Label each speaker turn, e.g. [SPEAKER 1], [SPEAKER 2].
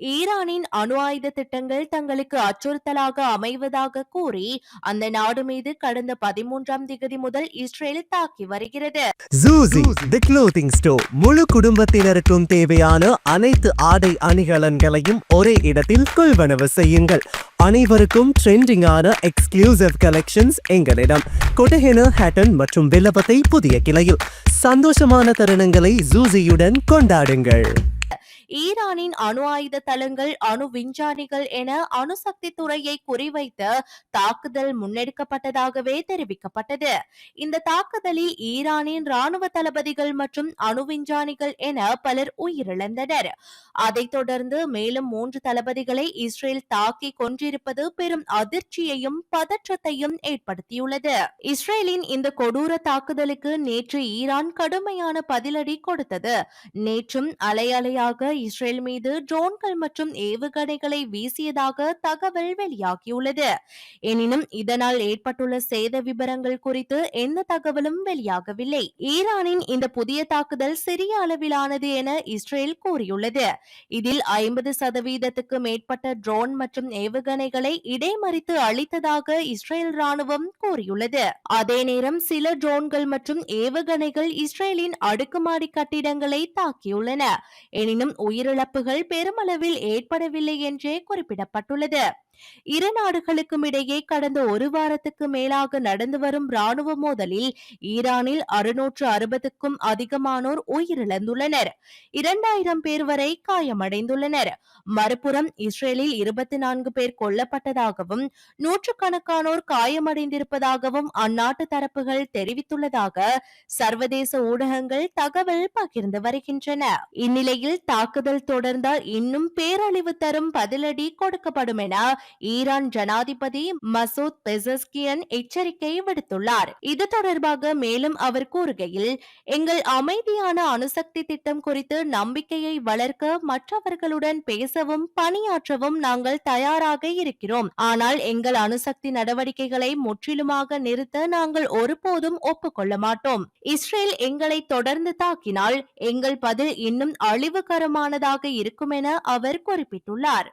[SPEAKER 1] ஈரானின் அணு ஆயுத திட்டங்கள் தங்களுக்கு அச்சுறுத்தலாக அமைவதாக கூறி அந்த நாடு மீது கடந்த பதிமூன்றாம் திகதி முதல் இஸ்ரேல் தாக்கி வருகிறது.
[SPEAKER 2] ஜூசி தி க்ளோத்திங் ஸ்டோர் முழு குடும்பத்தினருக்கும் தேவையான அனைத்து ஆடை அணிகலன்களையும் ஒரே இடத்தில் கொள்வனவு செய்யுங்கள். அனைவருக்கும் ட்ரெண்டிங்கான எக்ஸ்க்ளூசிவ் கலெக்ஷன்ஸ் எங்களிடம். கொட்டஹென ஹேட்டன் மற்றும் வில்லபத்தை புதிய கிளையில். சந்தோஷமான தருணங்களை ஜூசியுடன் கொண்டாடுங்கள்.
[SPEAKER 1] ஈரானின் அணு ஆயுத தளங்கள் அணு விஞ்ஞானிகள் என அணுசக்தி துறையை குறிவைத்து தாக்குதல் முன்னெடுக்கப்பட்டதாகவே தெரிவிக்கப்பட்டது. இந்த தாக்குதலில் ஈரானின் ராணுவ தளபதிகள் மற்றும் அணு விஞ்ஞானிகள் என பலர் உயிரிழந்தனர். அதைத் தொடர்ந்து மேலும் மூன்று தளபதிகளை இஸ்ரேல் தாக்கி கொன்றிருப்பது பெரும் அதிர்ச்சியையும் பதற்றத்தையும் ஏற்படுத்தியுள்ளது. இஸ்ரேலின் இந்த கொடூர தாக்குதலுக்கு நேற்று ஈரான் கடுமையான பதிலடி கொடுத்தது. நேற்றும் அலையலையாக இஸ்ரேல் மீது ட்ரோன்கள் மற்றும் ஏவுகணைகளை வீசியதாக தகவல் வெளியாகியுள்ளது. எனினும் இதனால் ஏற்பட்டுள்ள சேத விவரங்கள் குறித்து எந்த தகவலும் வெளியாகவில்லை. ஈரானின் இந்த புதிய தாக்குதல் சிறிய அளவிலானது என இஸ்ரேல் கூறியுள்ளது. இதில் ஐம்பது சதவீதத்துக்கு மேற்பட்ட ட்ரோன் மற்றும் ஏவுகணைகளை இடைமறித்து அளித்ததாக இஸ்ரேல் ராணுவம் கூறியுள்ளது. அதே நேரம் சில ட்ரோன்கள் மற்றும் ஏவுகணைகள் இஸ்ரேலின் அடுக்குமாடி கட்டிடங்களை தாக்கியுள்ளன. எனினும் உயிரிழப்புகள் பெருமளவில் ஏற்படவில்லை என்றே குறிப்பிடப்பட்டுள்ளது. இரு நாடுகளுக்கும் இடையே கடந்த ஒரு வாரத்துக்கு மேலாக நடந்து வரும் ராணுவ மோதலில் ஈரானில் அறுநூற்று அறுபதுக்கும் அதிகமானோர் உயிரிழந்துள்ளனர். இரண்டாயிரம் பேர் வரை காயமடைந்துள்ளனர். மறுபுறம் இஸ்ரேலில் இருபத்தி நான்கு பேர் கொல்லப்பட்டதாகவும் நூற்றுக்கணக்கானோர் காயமடைந்திருப்பதாகவும் அந்நாட்டு தரப்புகள் தெரிவித்துள்ளதாக சர்வதேச ஊடகங்கள் தகவல் பகிர்ந்து வருகின்றன. இந்நிலையில் தாக்குதல் தொடர்ந்தால் இன்னும் பேரழிவு தரும் பதிலடி கொடுக்கப்படும் என ஈரான் ஜனாதிபதி மசூத் பெசஸ்கியன் எச்சரிக்கை விடுத்துள்ளார். இது தொடர்பாக மேலும் அவர் கூறுகையில் எங்கள் அமைதியான அணுசக்தி திட்டம் குறித்து நம்பிக்கையை வளர்க்க மற்றவர்களுடன் பேசவும் பணியாற்றவும் நாங்கள் தயாராக இருக்கிறோம். ஆனால் எங்கள் அணுசக்தி நடவடிக்கைகளை முற்றிலுமாக நிறுத்த நாங்கள் ஒருபோதும் ஒப்புக்கொள்ள மாட்டோம். இஸ்ரேல் எங்களை தொடர்ந்து தாக்கினால் எங்கள் பதில் இன்னும் அழிவுகரமானதாக இருக்கும் என அவர் குறிப்பிட்டுள்ளார்.